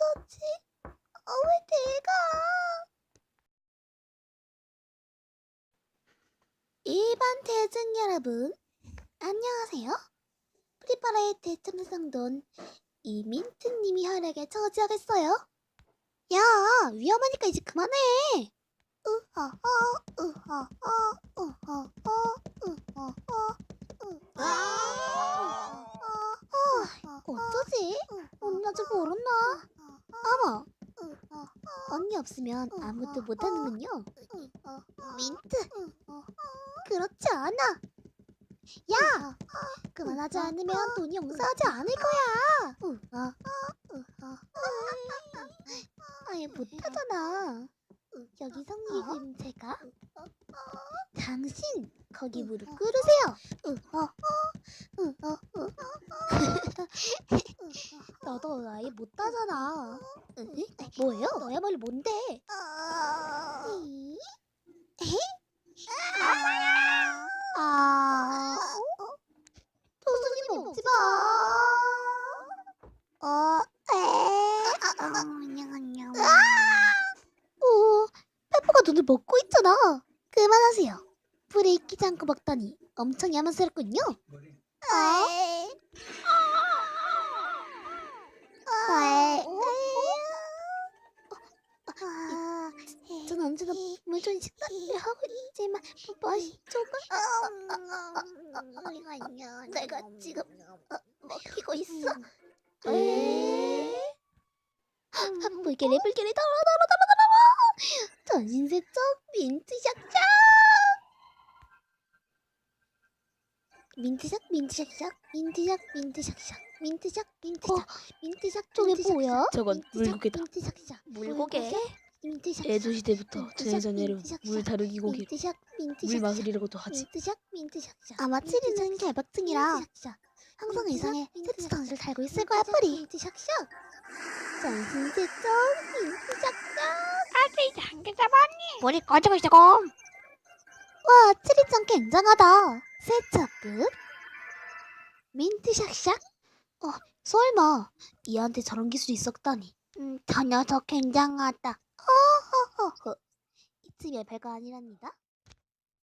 어쩌지? 어, 왜 내가? 일반 대중 여러분, 안녕하세요. 프리파라의 대참상돈 이민트님이 활약에 처지하겠어요. 야, 위험하니까 이제 그만해. 으하하, 으하하, 으하하, 으하하, 으하하. 어쩌지? 언니 아직 멀었나? 어머, 언니 없으면 아무도 못하는군요. 민트, 그렇지 않아. 야, 그만하지 않으면 돈이 용서하지 않을 거야. 아예 못하잖아. 여기 성의 그림체가 당신 거기 무릎 꿇으세요. 너도 아예 못하잖아. 응? 뭐예요? 너야말로 뭔데? 이? 아, 도수님 먹지 마. 어, 눈을 먹고 있잖아. 그만하세요. 불에 익히지 않고 먹다니 엄청 야만스럽군요. 에. 전 언제나 물존 식사를 하고 있지만 맛이 조금 내가 지금 어, 먹히고 있어? 에? 물개리 물개리 더러더러더러더러 전신세척 민트 샥샥 민트샥 민트샥샥 민트샥 민트샥샥 민트샥 민트샥 민트샥 저게 뭐야? 저건 물고기다. 물고개? 민트샥 에도 시대부터 전해져 내려온 물 다루기 고기, 물 마술이라고도 하지. 민트샥 민트샥샥 아마 치리는 개박증이라 항상 의상에 세트 단수를 달고 있을 거야 뿌리 민트샥샥 전신세척 민트샥샥 아들 장기 잡았니? 머리 꺼지고 있어 곰. 와 치리짱 굉장하다 세척급 민트샥샥? 어 설마 이한테 저런 기술이 있었다니. 음, 저 녀석 굉장하다. 허허허허. 이쯤에 별거 아니랍니다